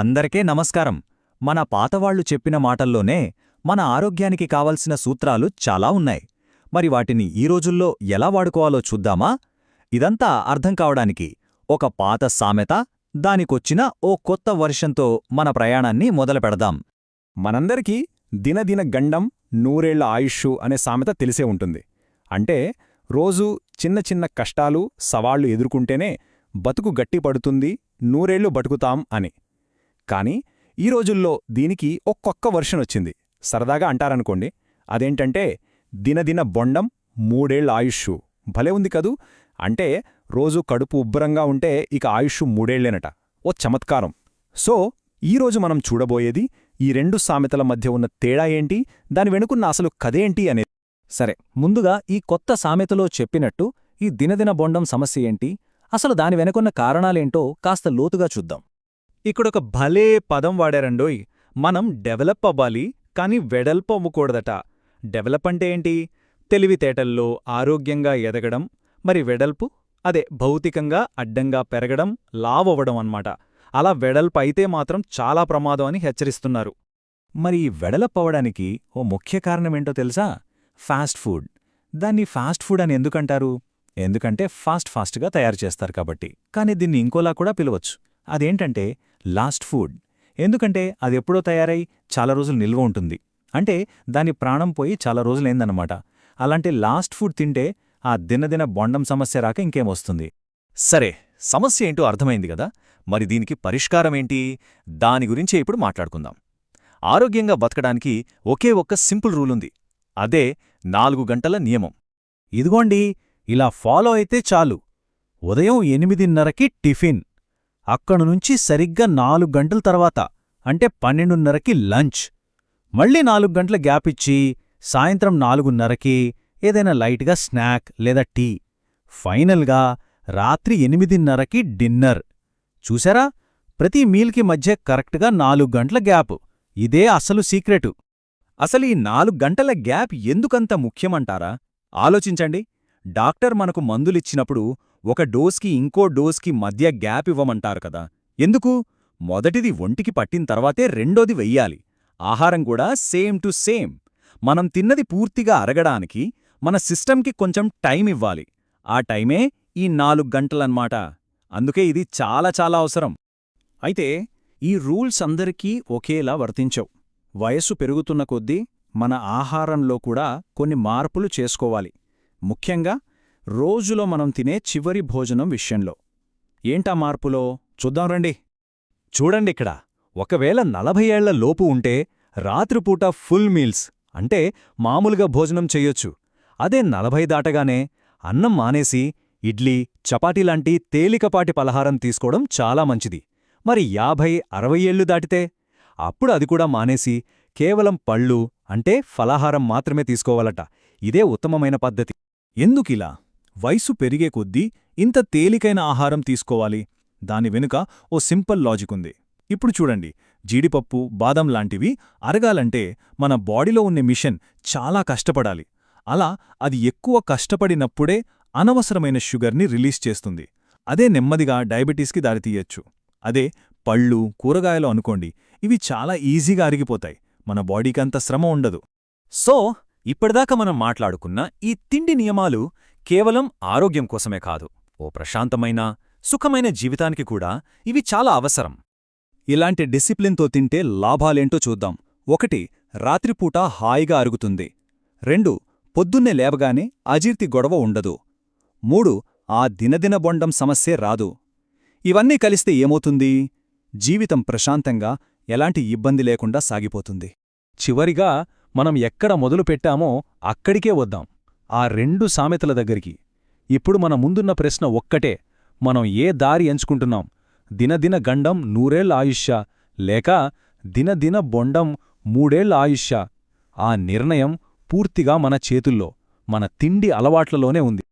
అందరికే నమస్కారం. మన పాతవాళ్ళు చెప్పిన మాటల్లోనే మన ఆరోగ్యానికి కావలసిన సూత్రాలు చాలా ఉన్నాయి. మరి వాటిని ఈ రోజుల్లో ఎలా వాడుకోవాలో చూద్దామా? ఇదంతా అర్థం కావడానికి ఒక పాత సామెత దానికొచ్చిన ఓ కొత్త వర్షంతో మన ప్రయాణాన్ని మొదలుపెడదాం మనందరికీ దినదిన గండం నూరేళ్ళ ఆయుష్షు అనే సామెత తెలిసే ఉంటుంది. అంటే రోజూ చిన్న చిన్న కష్టాలు సవాళ్ళు ఎదుర్కొంటేనే బతుకు గట్టిపడుతుంది నూరేళ్ళు బతుకుతాం అని. కాని ఈ రోజుల్లో దీనికి ఒక్కొక్క వర్షన్ వచ్చింది. సరదాగా అంటారనుకోండి అదేంటంటే దినదిన బొండం మూడేళ్ళ ఆయుష్షు. భలే ఉంది కదూ? అంటే రోజు కడుపు ఉబ్బరంగా ఉంటే ఇక ఆయుష్షు మూడేళ్ళేనట ఓ చమత్కారం. సో ఈరోజు మనం చూడబోయేది ఈ రెండు సామెతల మధ్య ఉన్న తేడా ఏంటి? దాని వెనుకున్న అసలు కథేంటి అనేది సరే ముందుగా ఈ కొత్త సామెతలో చెప్పినట్టు ఈ దినదిన బొండం సమస్య ఏంటి? అసలు దాని వెనుకున్న కారణాలేంటో కాస్త లోతుగా చూద్దాం. ఇక్కడొక భలే పదం వాడారండోయ్. మనం డెవలప్ అవ్వాలి కాని వెడల్పు అవ్వకూడదట. డెవలప్ అంటే ఏంటి? తెలివితేటల్లో ఆరోగ్యంగా ఎదగడం మరి వెడల్పు? అదే భౌతికంగా అడ్డంగా పెరగడం లావవ్వడం అన్నమాట. అలా వెడల్పు అయితే మాత్రం చాలా ప్రమాదం అని హెచ్చరిస్తున్నారు. మరి ఈ వెడలప్ అవ్వడానికి ఓ ముఖ్య కారణమేంటో తెలుసా? Fast food. దాన్ని ఫాస్ట్ ఫుడ్ అని ఎందుకంటారు? ఎందుకంటే ఫాస్ట్ ఫాస్ట్గా తయారు చేస్తారు కాబట్టి. కానీ దీన్ని ఇంకోలా కూడా పిలవచ్చు. అదేంటంటే లాస్ట్ ఫుడ్. ఎందుకంటే అది ఎప్పుడో తయారై చాలా రోజులు నిల్వ ఉంటుంది. అంటే దాని ప్రాణం పోయి చాలా రోజులైందన్నమాట. అలాంటి లాస్ట్ ఫుడ్ తింటే ఆ దినదిన బొండం సమస్య రాక ఇంకేమొస్తుంది సరే సమస్య ఏంటో అర్థమైంది కదా? మరి దీనికి పరిష్కారమేంటి దాని గురించే ఇప్పుడు మాట్లాడుకుందాం. ఆరోగ్యంగా బతకడానికి ఒకే ఒక్క సింపుల్ రూలుంది అదే నాలుగు గంటల నియమం. ఇదిగోండి ఇలా ఫాలో అయితే చాలు. ఉదయం ఎనిమిదిన్నరకి టిఫిన్. అక్కడునుంచి సరిగ్గా నాలుగు గంటల తర్వాత అంటే పన్నెండున్నరకి లంచ్. మళ్ళీ నాలుగు గంటల గ్యాప్ ఇచ్చి సాయంత్రం నాలుగున్నరకి ఏదైనా లైట్గా స్నాక్ లేదా టీ. ఫైనల్గా రాత్రి ఎనిమిదిన్నరకి డిన్నర్. చూసారా? ప్రతి మీల్కి మధ్య కరెక్ట్గా నాలుగు గంటల గ్యాప్. ఇదే అసలు సీక్రెటు. అసలు ఈ నాలుగు గంటల గ్యాప్ ఎందుకంత ముఖ్యమంటారా? ఆలోచించండి. డాక్టర్ మనకు మందులిచ్చినప్పుడు ఒక డోస్కి ఇంకో డోస్కి మధ్య గ్యాప్ ఇవ్వమంటారు కదా. ఎందుకు? మొదటిది ఒంటికి పట్టిన తర్వాతే రెండోది వెయ్యాలి. ఆహారం కూడా సేమ్ టు సేమ్. మనం తిన్నది పూర్తిగా అరగడానికి మన సిస్టంకి కొంచెం టైం ఇవ్వాలి. ఆ టైమే ఈ నాలుగు గంటలన్నమాట. అందుకే ఇది చాలా చాలా అవసరం. అయితే ఈ రూల్స్ అందరికీ ఒకేలా వర్తించవు. వయస్సు పెరుగుతున్న కొద్దీ మన ఆహారంలో కూడా కొన్ని మార్పులు చేసుకోవాలి. ముఖ్యంగా రోజులో మనం తినే చివరి భోజనం విషయంలో. ఏంటా మార్పులో? చూద్దాం రండి. చూడండి ఇక్కడ. ఒకవేళ నలభై ఏళ్ళ లోపు ఉంటే రాత్రిపూట ఫుల్ మీల్స్ అంటే మామూలుగా భోజనం చెయ్యొచ్చు అదే నలభై దాటగానే అన్నం మానేసి ఇడ్లీ చపాతీలాంటి తేలికపాటి పలహారం తీసుకోవడం చాలా మంచిది. మరి యాభై అరవై ఏళ్ళు దాటితే? అప్పుడు అది కూడా మానేసి కేవలం పళ్ళు అంటే ఫలాహారం మాత్రమే తీసుకోవాలట. ఇదే ఉత్తమమైన పద్ధతి. ఎందుకిలా? వయసు పెరిగే కొద్దీ ఇంత తేలికైన ఆహారం తీసుకోవాలి. దాని వెనుక ఓ సింపుల్ లాజిక్ ఉంది. ఇప్పుడు చూడండి. జీడిపప్పు బాదం లాంటివి అరగాలంటే మన బాడీలో ఉన్న మిషన్ చాలా కష్టపడాలి. అలా అది ఎక్కువ కష్టపడినప్పుడే అనవసరమైన షుగర్ని రిలీజ్ చేస్తుంది. అదే నెమ్మదిగా డయాబెటీస్కి దారితీయొచ్చు. అదే పళ్ళు కూరగాయలు అనుకోండి. ఇవి చాలా ఈజీగా అరిగిపోతాయి. మన బాడీకంత శ్రమ ఉండదు. సో ఇప్పటిదాకా మనం మాట్లాడుకున్న ఈ తిండి నియమాలు కేవలం ఆరోగ్యం కోసమే కాదు ఓ ప్రశాంతమైన సుఖమైన జీవితానికి కూడా ఇవి చాలా అవసరం. ఇలాంటి డిసిప్లిన్తో తింటే లాభాలేంటో చూద్దాం. ఒకటి రాత్రిపూట హాయిగా అరుగుతుంది. రెండు పొద్దున్నే లేవగానే అజీర్తి గొడవ ఉండదు. మూడు ఆ దినదిన బొండం సమస్యే రాదు. ఇవన్నీ కలిస్తే ఏమవుతుంది? జీవితం ప్రశాంతంగా ఎలాంటి ఇబ్బంది లేకుండా సాగిపోతుంది. చివరిగా మనం ఎక్కడ మొదలుపెట్టామో అక్కడికే వద్దాం. ఆ రెండు సామెతల దగ్గరికి. ఇప్పుడు మన ముందున్న ప్రశ్న ఒక్కటే. మనం ఏ దారి ఎంచుకుంటున్నాం? దినదిన గండం నూరేళ్ళ ఆయుష్య. లేక దినదిన బొండం మూడేళ్ళ ఆయుష్య. ఆ నిర్ణయం పూర్తిగా మన చేతుల్లో మన తిండి అలవాట్లలోనే ఉంది.